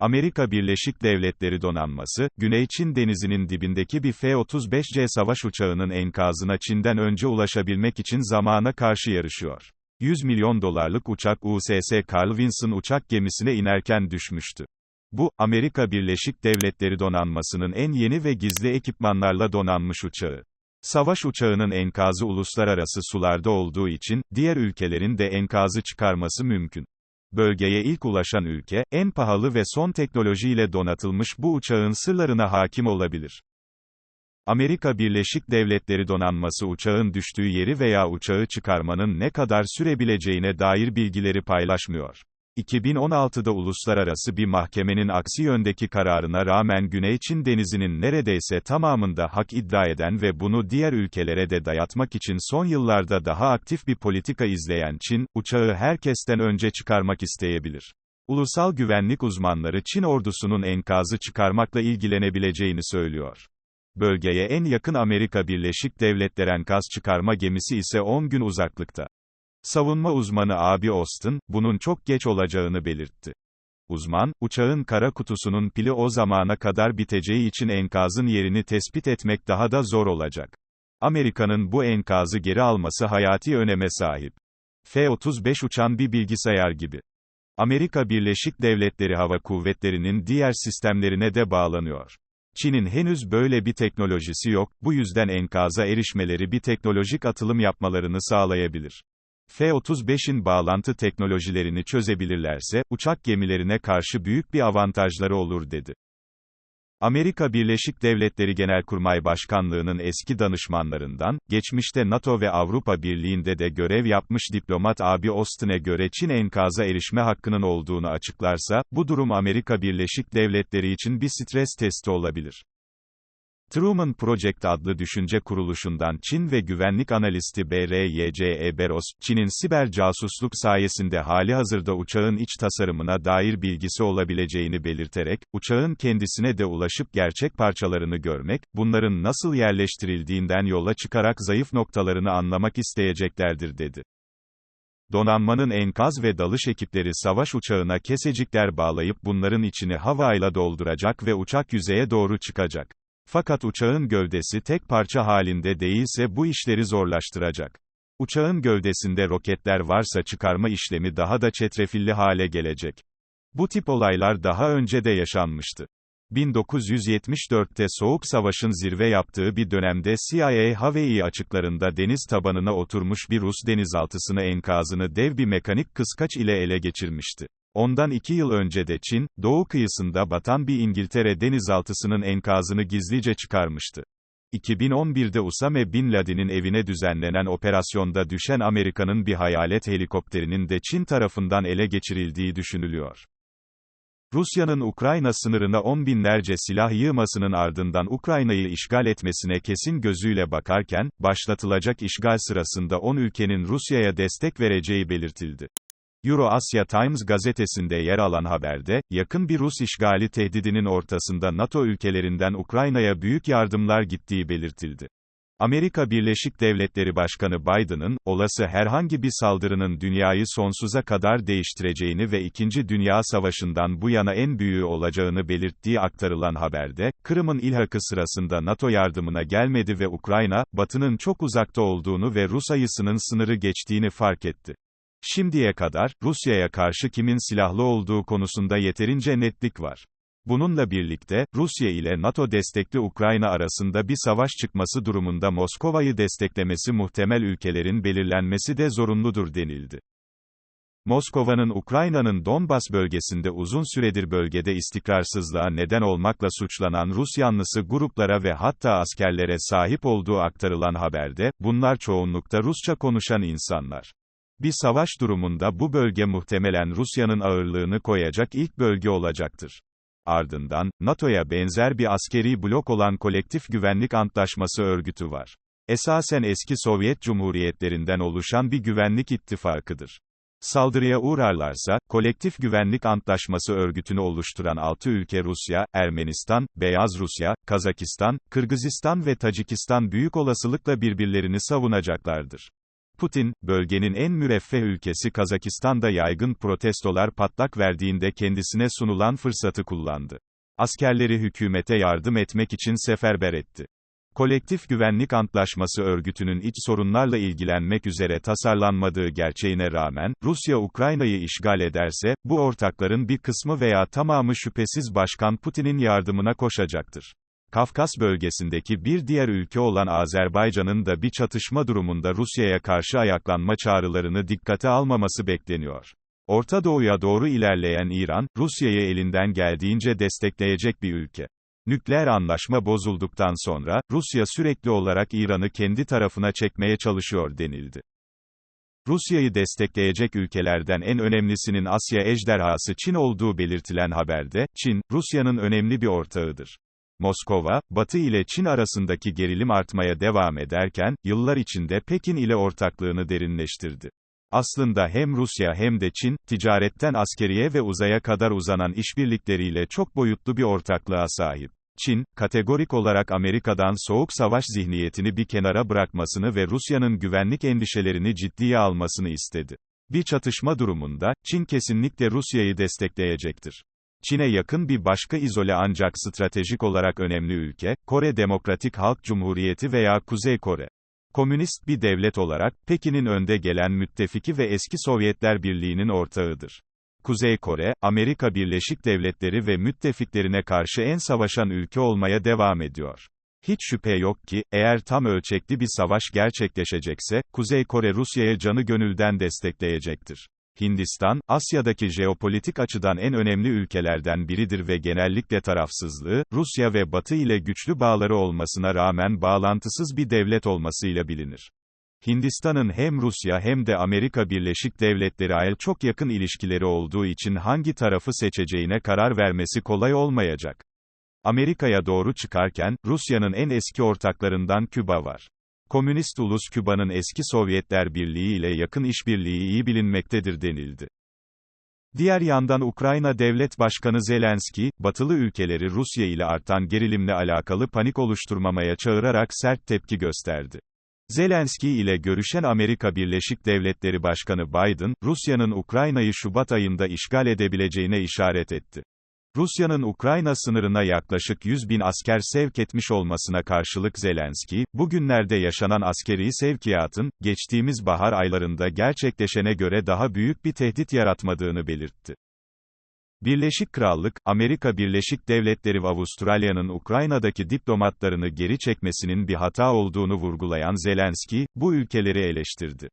Amerika Birleşik Devletleri donanması, Güney Çin denizinin dibindeki bir F-35C savaş uçağının enkazına Çin'den önce ulaşabilmek için zamana karşı yarışıyor. 100 milyon dolarlık uçak USS Carl Vinson uçak gemisine inerken düşmüştü. Bu, Amerika Birleşik Devletleri donanmasının en yeni ve gizli ekipmanlarla donanmış uçağı. Savaş uçağının enkazı uluslararası sularda olduğu için, diğer ülkelerin de enkazı çıkarması mümkün. Bölgeye ilk ulaşan ülke, en pahalı ve son teknolojiyle donatılmış bu uçağın sırlarına hakim olabilir. Amerika Birleşik Devletleri donanması uçağın düştüğü yeri veya uçağı çıkarmanın ne kadar sürebileceğine dair bilgileri paylaşmıyor. 2016'da uluslararası bir mahkemenin aksi yöndeki kararına rağmen Güney Çin denizinin neredeyse tamamında hak iddia eden ve bunu diğer ülkelere de dayatmak için son yıllarda daha aktif bir politika izleyen Çin, uçağı herkesten önce çıkarmak isteyebilir. Ulusal güvenlik uzmanları Çin ordusunun enkazı çıkarmakla ilgilenebileceğini söylüyor. Bölgeye en yakın Amerika Birleşik Devletleri enkaz çıkarma gemisi ise 10 gün uzaklıkta. Savunma uzmanı Abi Austin, bunun çok geç olacağını belirtti. Uzman, uçağın kara kutusunun pili o zamana kadar biteceği için enkazın yerini tespit etmek daha da zor olacak. Amerika'nın bu enkazı geri alması hayati öneme sahip. F-35 uçan bir bilgisayar gibi. Amerika Birleşik Devletleri Hava Kuvvetleri'nin diğer sistemlerine de bağlanıyor. Çin'in henüz böyle bir teknolojisi yok, bu yüzden enkaza erişmeleri bir teknolojik atılım yapmalarını sağlayabilir. F-35'in bağlantı teknolojilerini çözebilirlerse, uçak gemilerine karşı büyük bir avantajları olur dedi. Amerika Birleşik Devletleri Genelkurmay Başkanlığı'nın eski danışmanlarından, geçmişte NATO ve Avrupa Birliği'nde de görev yapmış diplomat Abi Austin'e göre Çin enkaza erişme hakkının olduğunu açıklarsa, bu durum Amerika Birleşik Devletleri için bir stres testi olabilir. Truman Project adlı düşünce kuruluşundan Çin ve güvenlik analisti BRYCE Beros, Çin'in siber casusluk sayesinde hali hazırda uçağın iç tasarımına dair bilgisi olabileceğini belirterek, uçağın kendisine de ulaşıp gerçek parçalarını görmek, bunların nasıl yerleştirildiğinden yola çıkarak zayıf noktalarını anlamak isteyeceklerdir dedi. Donanmanın enkaz ve dalış ekipleri savaş uçağına kesecikler bağlayıp bunların içini havayla dolduracak ve uçak yüzeye doğru çıkacak. Fakat uçağın gövdesi tek parça halinde değilse bu işleri zorlaştıracak. Uçağın gövdesinde roketler varsa çıkarma işlemi daha da çetrefilli hale gelecek. Bu tip olaylar daha önce de yaşanmıştı. 1974'te Soğuk Savaş'ın zirve yaptığı bir dönemde CIA Hawaii açıklarında deniz tabanına oturmuş bir Rus denizaltısını enkazını dev bir mekanik kıskaç ile ele geçirmişti. Ondan iki yıl önce de Çin, doğu kıyısında batan bir İngiltere denizaltısının enkazını gizlice çıkarmıştı. 2011'de Usame Bin Laden'in evine düzenlenen operasyonda düşen Amerika'nın bir hayalet helikopterinin de Çin tarafından ele geçirildiği düşünülüyor. Rusya'nın Ukrayna sınırına on binlerce silah yığmasının ardından Ukrayna'yı işgal etmesine kesin gözüyle bakarken, başlatılacak işgal sırasında 10 ülkenin Rusya'ya destek vereceği belirtildi. Euro Asia Times gazetesinde yer alan haberde, yakın bir Rus işgali tehdidinin ortasında NATO ülkelerinden Ukrayna'ya büyük yardımlar gittiği belirtildi. Amerika Birleşik Devletleri Başkanı Biden'ın, olası herhangi bir saldırının dünyayı sonsuza kadar değiştireceğini ve İkinci Dünya Savaşı'ndan bu yana en büyüğü olacağını belirttiği aktarılan haberde, Kırım'ın ilhakı sırasında NATO yardımına gelmedi ve Ukrayna, Batı'nın çok uzakta olduğunu ve Rus ayısının sınırı geçtiğini fark etti. Şimdiye kadar, Rusya'ya karşı kimin silahlı olduğu konusunda yeterince netlik var. Bununla birlikte, Rusya ile NATO destekli Ukrayna arasında bir savaş çıkması durumunda Moskova'yı desteklemesi muhtemel ülkelerin belirlenmesi de zorunludur denildi. Moskova'nın Ukrayna'nın Donbas bölgesinde uzun süredir bölgede istikrarsızlığa neden olmakla suçlanan Rus yanlısı gruplara ve hatta askerlere sahip olduğu aktarılan haberde, bunlar çoğunlukta Rusça konuşan insanlar. Bir savaş durumunda bu bölge muhtemelen Rusya'nın ağırlığını koyacak ilk bölge olacaktır. Ardından, NATO'ya benzer bir askeri blok olan Kolektif Güvenlik Antlaşması örgütü var. Esasen eski Sovyet Cumhuriyetlerinden oluşan bir güvenlik ittifakıdır. Saldırıya uğrarlarsa, Kolektif Güvenlik Antlaşması örgütünü oluşturan 6 ülke Rusya, Ermenistan, Beyaz Rusya, Kazakistan, Kırgızistan ve Tacikistan büyük olasılıkla birbirlerini savunacaklardır. Putin, bölgenin en müreffeh ülkesi Kazakistan'da yaygın protestolar patlak verdiğinde kendisine sunulan fırsatı kullandı. Askerleri hükümete yardım etmek için seferber etti. Kolektif Güvenlik Antlaşması örgütünün iç sorunlarla ilgilenmek üzere tasarlanmadığı gerçeğine rağmen, Rusya Ukrayna'yı işgal ederse, bu ortakların bir kısmı veya tamamı şüphesiz Başkan Putin'in yardımına koşacaktır. Kafkas bölgesindeki bir diğer ülke olan Azerbaycan'ın da bir çatışma durumunda Rusya'ya karşı ayaklanma çağrılarını dikkate almaması bekleniyor. Orta Doğu'ya doğru ilerleyen İran, Rusya'yı elinden geldiğince destekleyecek bir ülke. Nükleer anlaşma bozulduktan sonra, Rusya sürekli olarak İran'ı kendi tarafına çekmeye çalışıyor denildi. Rusya'yı destekleyecek ülkelerden en önemlisinin Asya ejderhası Çin olduğu belirtilen haberde, Çin, Rusya'nın önemli bir ortağıdır. Moskova, Batı ile Çin arasındaki gerilim artmaya devam ederken, yıllar içinde Pekin ile ortaklığını derinleştirdi. Aslında hem Rusya hem de Çin, ticaretten askeriye ve uzaya kadar uzanan işbirlikleriyle çok boyutlu bir ortaklığa sahip. Çin, kategorik olarak Amerika'dan soğuk savaş zihniyetini bir kenara bırakmasını ve Rusya'nın güvenlik endişelerini ciddiye almasını istedi. Bir çatışma durumunda, Çin kesinlikle Rusya'yı destekleyecektir. Çin'e yakın bir başka izole ancak stratejik olarak önemli ülke, Kore Demokratik Halk Cumhuriyeti veya Kuzey Kore. Komünist bir devlet olarak, Pekin'in önde gelen müttefiki ve eski Sovyetler Birliği'nin ortağıdır. Kuzey Kore, Amerika Birleşik Devletleri ve müttefiklerine karşı en savaşan ülke olmaya devam ediyor. Hiç şüphe yok ki, eğer tam ölçekli bir savaş gerçekleşecekse, Kuzey Kore Rusya'ya canı gönülden destekleyecektir. Hindistan, Asya'daki jeopolitik açıdan en önemli ülkelerden biridir ve genellikle tarafsızlığı, Rusya ve Batı ile güçlü bağları olmasına rağmen bağlantısız bir devlet olmasıyla bilinir. Hindistan'ın hem Rusya hem de Amerika Birleşik Devletleri ile çok yakın ilişkileri olduğu için hangi tarafı seçeceğine karar vermesi kolay olmayacak. Amerika'ya doğru çıkarken, Rusya'nın en eski ortaklarından Küba var. Komünist ulus Küba'nın eski Sovyetler Birliği ile yakın işbirliği iyi bilinmektedir denildi. Diğer yandan Ukrayna Devlet Başkanı Zelenski, batılı ülkeleri Rusya ile artan gerilimle alakalı panik oluşturmamaya çağırarak sert tepki gösterdi. Zelenski ile görüşen Amerika Birleşik Devletleri Başkanı Biden, Rusya'nın Ukrayna'yı Şubat ayında işgal edebileceğine işaret etti. Rusya'nın Ukrayna sınırına yaklaşık 100 bin asker sevk etmiş olmasına karşılık Zelenski, bugünlerde yaşanan askeri sevkiyatın, geçtiğimiz bahar aylarında gerçekleşene göre daha büyük bir tehdit yaratmadığını belirtti. Birleşik Krallık, Amerika Birleşik Devletleri ve Avustralya'nın Ukrayna'daki diplomatlarını geri çekmesinin bir hata olduğunu vurgulayan Zelenski, bu ülkeleri eleştirdi.